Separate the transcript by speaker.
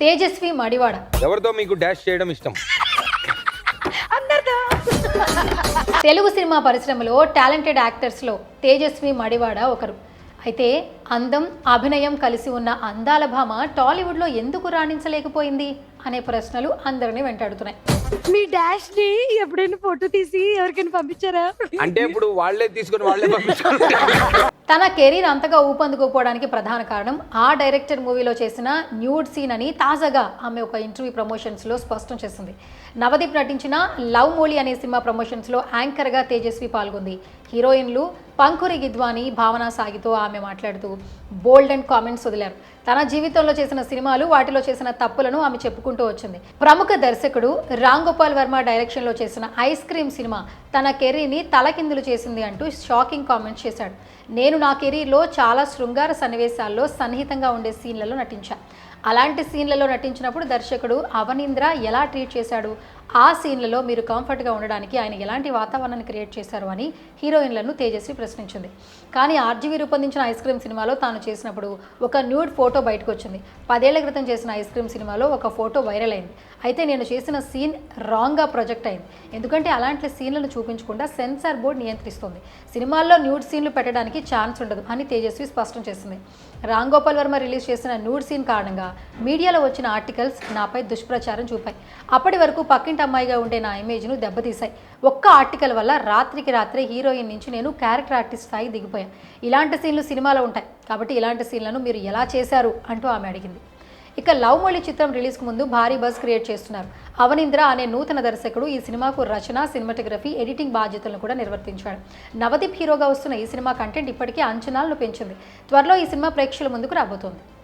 Speaker 1: తేజస్వి మడివాడ.
Speaker 2: ఎవరితో మీకు డాష్ చేయడం ఇష్టం.
Speaker 1: తెలుగు సినిమా పరిశ్రమలో టాలెంటెడ్ యాక్టర్స్లో తేజస్వి మడివాడ ఒకరు. అయితే అందం అభినయం కలిసి ఉన్న అందాల భామ టాలీవుడ్లో ఎందుకు రాణించలేకపోయింది అనే ప్రశ్నలు అందరినీ వెంటాడుతున్నాయి.
Speaker 3: మీ డాష్ని ఎప్పుడైనా ఫోటో తీసి ఎవరికైనా పంపించారా?
Speaker 2: అంటే ఇప్పుడు వాళ్ళే తీసుకొని వాళ్ళే పంపిస్తారు.
Speaker 1: తన కెరీర్ అంతగా ఊపందుకోపోవడానికి ప్రధాన కారణం ఆ డైరెక్టర్ మూవీలో చేసిన న్యూడ్ సీన్ అని తాజాగా ఆమె ఒక ఇంటర్వ్యూ ప్రమోషన్స్లో స్పష్టం చేసింది. నవదీప్ నటించిన లవ్ మోలీ అనే సినిమా ప్రమోషన్స్లో యాంకర్గా తేజస్వి పాల్గొంది. హీరోయిన్లు పంకురి గిద్వాని భావన సాగితో ఆమె మాట్లాడుతూ బోల్డ్ అండ్ కామెంట్స్ వదిలారు. తన జీవితంలో చేసిన సినిమాలు వాటిలో చేసిన తప్పులను ఆమె చెప్పుకుంటూ వచ్చింది. ప్రముఖ దర్శకుడు రామ్ గోపాల్ వర్మ డైరెక్షన్లో చేసిన ఐస్ క్రీమ్ సినిమా తన కెరీర్ని తలకిందులు చేసింది అంటూ షాకింగ్ కామెంట్స్ చేశాడు. నేను నా కెరీర్లో చాలా శృంగార సన్నివేశాల్లో సన్నిహితంగా ఉండే సీన్లలో నటించాను అలాంటి సీన్లలో నటించినప్పుడు దర్శకుడు అవనీంద్ర ఎలా ట్రీట్ చేశాడు? ఆ సీన్లలో మీరు కంఫర్ట్గా ఉండడానికి ఆయన ఎలాంటి వాతావరణాన్ని క్రియేట్ చేశారు అని హీరోయిన్లను తేజస్వి ప్రశ్నించింది. కానీ ఆర్జీవి రూపొందించిన ఐస్ క్రీమ్ సినిమాలో తాను చేసినప్పుడు ఒక న్యూడ్ ఫోటో బయటకు వచ్చింది పదేళ్ళ క్రితం చేసిన ఐస్ క్రీమ్ సినిమాలో ఒక ఫోటో వైరల్ అయింది. అయితే నేను చేసిన సీన్ రాంగ్గా ప్రొజెక్ట్ అయింది. ఎందుకంటే అలాంటి సీన్లను చూపించకుండా సెన్సార్ బోర్డు నియంత్రిస్తుంది. సినిమాల్లో న్యూడ్ సీన్లు పెట్టడానికి ఛాన్స్ ఉండదు అని తేజస్వి స్పష్టం చేసింది. రామ్ గోపాల్ వర్మ రిలీజ్ చేసిన న్యూడ్ సీన్ కారణంగా మీడియాలో వచ్చిన ఆర్టికల్స్ నాపై దుష్ప్రచారం చూపాయి. అప్పటి వరకు పక్కింటి అమ్మాయిగా ఉండే నా ఇమేజ్ను దెబ్బతీశాయి. ఒక్క ఆర్టికల్ వల్ల రాత్రికి రాత్రే హీరోయిన్ నుంచి నేను క్యారెక్టర్ ఆర్టిస్ట్ స్థాయి దిగిపోయాను. ఇలాంటి సీన్లు సినిమాలో ఉంటాయి. కాబట్టి ఇలాంటి సీన్లను మీరు ఎలా చేశారు? అంటూ ఆమె అడిగింది. ఇక లవ్ మోళి చిత్రం రిలీజ్కు ముందు భారీ బస్ క్రియేట్ చేస్తున్నారు. అవనీంద్ర అనే నూతన దర్శకుడు ఈ సినిమాకు రచన సినిమాటోగ్రఫీ ఎడిటింగ్ బాధ్యతలను కూడా నిర్వర్తించాడు. నవదీప్ హీరోగా వస్తున్న ఈ సినిమా కంటెంట్ ఇప్పటికే అంచనాలను పెంచింది. త్వరలో ఈ సినిమా ప్రేక్షకుల ముందుకు రాబోతోంది.